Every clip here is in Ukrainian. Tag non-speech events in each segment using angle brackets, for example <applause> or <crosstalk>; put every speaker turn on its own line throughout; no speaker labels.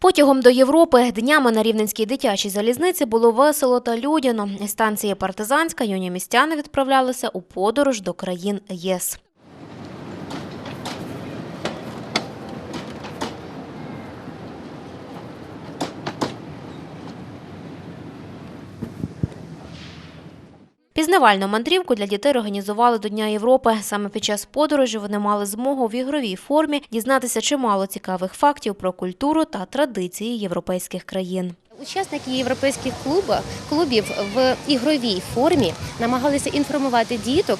Потягом до Європи днями на Рівненській дитячій залізниці було весело та людяно. Станції Партизанська юні містяни відправлялися у подорож до країн ЄС. Пізнавальну мандрівку для дітей організували до Дня Європи. Саме під час подорожі вони мали змогу в ігровій формі дізнатися чимало цікавих фактів про культуру та традиції європейських країн.
Учасники європейських клубів, клубів в ігровій формі намагалися інформувати діток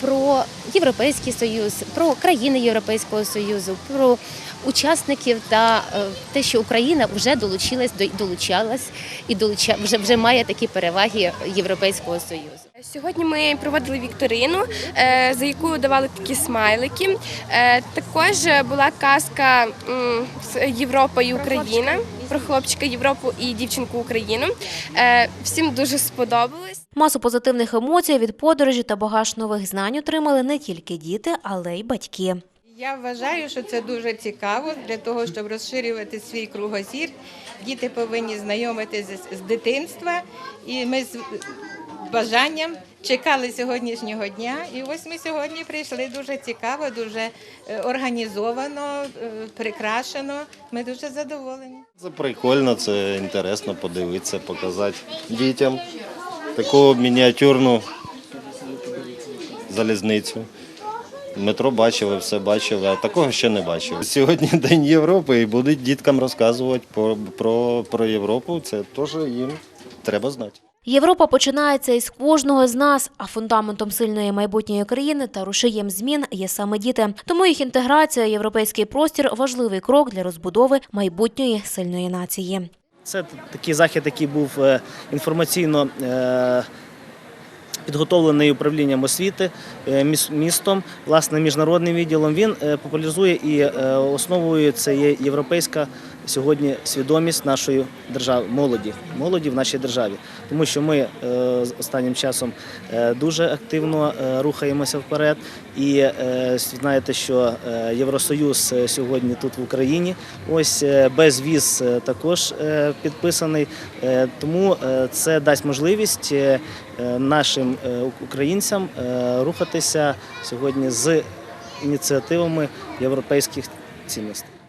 про Європейський Союз, про країни Європейського Союзу, про учасників та е, те, що Україна вже долучилась долучалась і долуча вже вже має такі переваги Європейського Союзу.
Сьогодні ми проводили вікторину, е, за яку давали такі смайлики. Е, Також була казка Європа і Україна про хлопчика Європу і дівчинку Україну. Е, Всім дуже сподобалось.
Масу позитивних емоцій від подорожі та багаж нових знань отримали не тільки діти, але й батьки.
Я вважаю, що це дуже цікаво для того, щоб розширювати свій кругозір. Діти повинні знайомитися з- дитинства, і ми з бажанням чекали сьогоднішнього дня. І ось ми сьогодні прийшли дуже цікаво, дуже е, організовано, е, прикрашено. Ми дуже задоволені.
Це прикольно, це інтересно подивитися, показати дітям таку мініатюрну залізницю. Метро бачили, все бачили, а такого ще не бачили. Сьогодні <laughs> День Європи і будуть діткам розказувати про, про, про Європу. Це теж їм треба знати.
Європа починається із кожного з нас, а фундаментом сильної майбутньої країни та рушієм змін є саме діти. Тому їх інтеграція, європейський простір важливий крок для розбудови майбутньої сильної нації.
Це такий захід, який був е, інформаційно е, підготовлений управлінням освіти е, містом, власне, міжнародним відділом. Він е, популяризує і е, основою це є європейська сьогодні свідомість нашої держави, молоді, молоді в нашій державі. Тому що ми е, останнім часом е, дуже активно е, рухаємося вперед. І знаєте, що Євросоюз сьогодні тут в Україні. Ось безвіз також підписаний. Тому це дасть можливість нашим українцям рухатися сьогодні з ініціативами європейських цінностей.